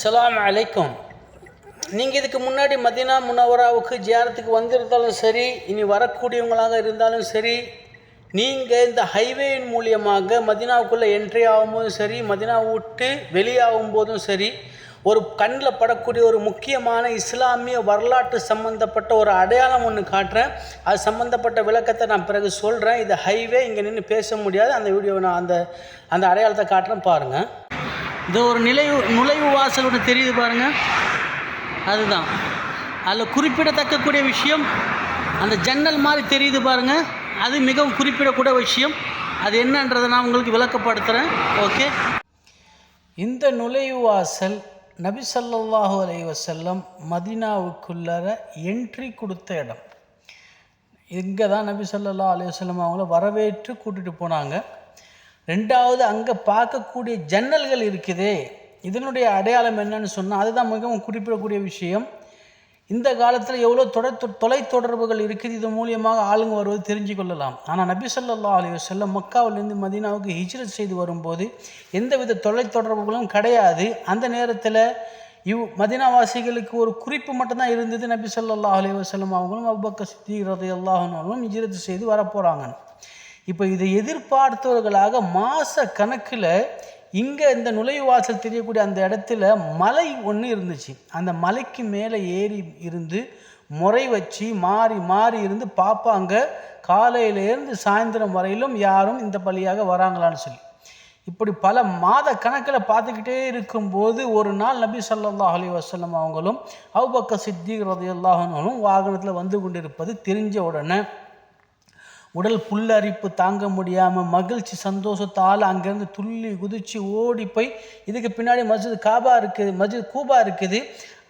சலாம் அலைக்கும் நீங்கள் இதுக்கு முன்னாடி மதீனா முனவராவுக்கு ஜியாரத்துக்கு வந்திருந்தாலும் சரி இனி வரக்கூடியவங்களாக இருந்தாலும் சரி நீங்கள் இந்த ஹைவேயின் மூலியமாக மதினாவுக்குள்ளே என்ட்ரி ஆகும்போதும் சரி மதினா விட்டு வெளியாகும் போதும் சரி ஒரு கண்ணில் படக்கூடிய ஒரு முக்கியமான இஸ்லாமிய வரலாற்று சம்பந்தப்பட்ட ஒரு அடையாளம் ஒன்று காட்டுறேன். அது சம்மந்தப்பட்ட விளக்கத்தை நான் பிறகு சொல்கிறேன் இது ஹைவே இங்கே நின்று பேச முடியாது. அந்த வீடியோவை நான் அந்த அந்த அடையாளத்தை காட்டுறேன் பாருங்கள் இது ஒரு நிலைவு நுழைவு வாசல் ஒன்று தெரியுது பாருங்கள் அதுதான். அதில் குறிப்பிடத்தக்கக்கூடிய விஷயம் அந்த ஜன்னல் மாதிரி தெரியுது பாருங்கள் அது மிகவும் குறிப்பிடக்கூடிய விஷயம். அது என்னன்றதை நான் உங்களுக்கு விளக்கப்படுத்துகிறேன் ஓகே? இந்த நுழைவு வாசல் நபி சல்லாஹூ அலைஹி வஸல்லம் மதீனாவுக்குள்ளார என்ட்ரி கொடுத்த இடம். இங்கே தான் நபி ஸல்லல்லாஹு அலைஹி வஸல்லம் அவங்கள வரவேற்று கூட்டிகிட்டு போனாங்க. ரெண்டாவது அங்கே பார்க்கக்கூடிய ஜன்னல்கள் இருக்குதே. இதனுடைய அடையாளம் என்னன்னு சொன்னால் அதுதான் மிகவும் குறிப்பிடக்கூடிய விஷயம். இந்த காலத்தில் எவ்வளோ தொலை தொலைத்தொடர்புகள் இருக்குது இது மூலியமாக ஆளுங்க வருவது தெரிஞ்சு கொள்ளலாம். ஆனால் நபி சொல்லா அலைஹி வஸல்லம் மக்காவிலிருந்து மதீனாவுக்கு ஹிஜ்ரத் செய்து வரும்போது எந்தவித தொலைத்தொடர்புகளும் கிடையாது. அந்த நேரத்தில் இவ் மதினாவாசிகளுக்கு ஒரு குறிப்பு மட்டும்தான் இருந்தது நபி சொல்லா அலைஹி வஸல்லம் அவங்களும் அபுபக்கர் சித்தி ரலியல்லாஹு அன்ஹுவும் ஹிஜ்ரத் செய்து வரப்போகிறாங்கன்னு இப்போ இதை எதிர்பார்த்தவர்களாக மாத கணக்கில் இங்கே இந்த நுழைவாசல் தெரியக்கூடிய அந்த இடத்துல மலை ஒன்று இருந்துச்சு. அந்த மலைக்கு மேலே ஏறி இருந்து முறை வச்சு மாறி மாறி இருந்து பார்ப்பாங்க காலையிலேருந்து சாயந்தரம் வரையிலும் யாரும் இந்த பள்ளியாக வராங்களான்னு சொல்லி. இப்படி பல மாத கணக்கில் பார்த்துக்கிட்டே இருக்கும்போது ஒரு நாள் நபி ஸல்லல்லாஹு அலி வசல்லம் அவங்களும் அவுபக்க சித்திக் ரதையல்லாஹனும் வாகனத்தில் வந்து கொண்டிருப்பது தெரிஞ்ச உடனே உடல் புல்லரிப்பு தாங்க முடியாமல் மகிழ்ச்சி சந்தோஷத்தால் அங்கேருந்து துள்ளி குதிச்சு ஓடி போய் இதுக்கு பின்னாடி மஸ்ஜித் காபா இருக்குது மஸ்ஜித் கூபா இருக்குது.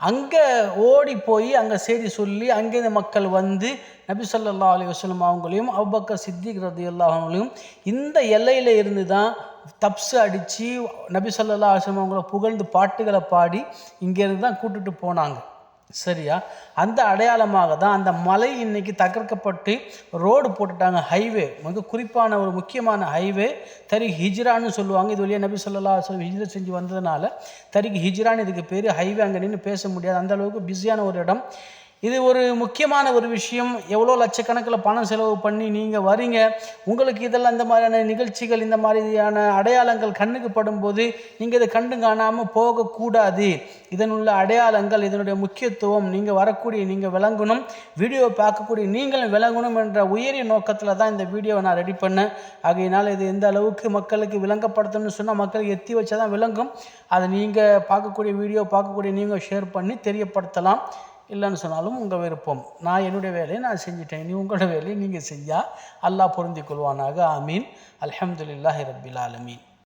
அங்கே ஓடி போய் அங்கே செய்தி சொல்லி அங்கேருந்து மக்கள் வந்து நபி சொல்லா அலி வஸல்லம் அவங்களையும் அபுபக்கர் சித்திக் ரதி அவங்களையும் இந்த எல்லையில் இருந்து தான் தப்ஸு அடித்து நபி சொல்லா அலுவலம் அவங்கள புகழ்ந்து பாட்டுகளை பாடி இங்கேருந்து தான் கூட்டுட்டு போனாங்க. சரியா? அந்த அடையாளமாக தான் அந்த மலை இன்னைக்கு தகர்க்கப்பட்டு ரோடு போட்டுட்டாங்க ஹைவே மிக குறிப்பான ஒரு முக்கியமான ஹைவே தரி ஹிஜ்ரான்னு சொல்லுவாங்க. இது வழியாக நபி சொல்லலா சொல்லி ஹிஜ்ரா செஞ்சு வந்ததுனால தரிக்கு ஹிஜ்ரான்னு இதுக்கு பேர் ஹைவே அங்கே நின்று பேச முடியாது. அந்த அளவுக்கு பிஸியான ஒரு இடம். இது ஒரு முக்கியமான ஒரு விஷயம். எவ்வளோ லட்சக்கணக்கில் பணம் செலவு பண்ணி நீங்கள் வரீங்க? உங்களுக்கு இதெல்லாம் இந்த மாதிரியான நிகழ்ச்சிகள் இந்த மாதிரியான அடையாளங்கள் கண்ணுக்கு படும்போது நீங்கள் இதை கண்டு காணாமல் போகக்கூடாது. இதனுள்ள அடையாளங்கள் இதனுடைய முக்கியத்துவம் நீங்கள் வரக்கூடிய நீங்கள் விளங்கணும். வீடியோ பார்க்கக்கூடிய நீங்களும் விளங்கணும் என்ற உயரிய நோக்கத்தில் தான் இந்த வீடியோவை நான் ரெடி பண்ணேன். ஆகையினால் இது எந்த அளவுக்கு மக்களுக்கு விளங்கப்படுத்தணும்னு சொன்னால் மக்களுக்கு எத்தி வச்சால் தான் விளங்கும். அதை நீங்கள் பார்க்கக்கூடிய வீடியோ பார்க்கக்கூடிய நீங்கள் ஷேர் பண்ணி தெரியப்படுத்தலாம். இல்லைன்னு சொன்னாலும் உங்கள் விருப்பம். நான் என்னுடைய வேலையை நான் செஞ்சிட்டேன். நீ உங்களோட வேலையை நீங்கள் செய்யா அல்லாஹ் பொருந்திக் கொள்வானாக. ஆமீன். அலமதுல்லாஹி ரபில் ஆலமீன்.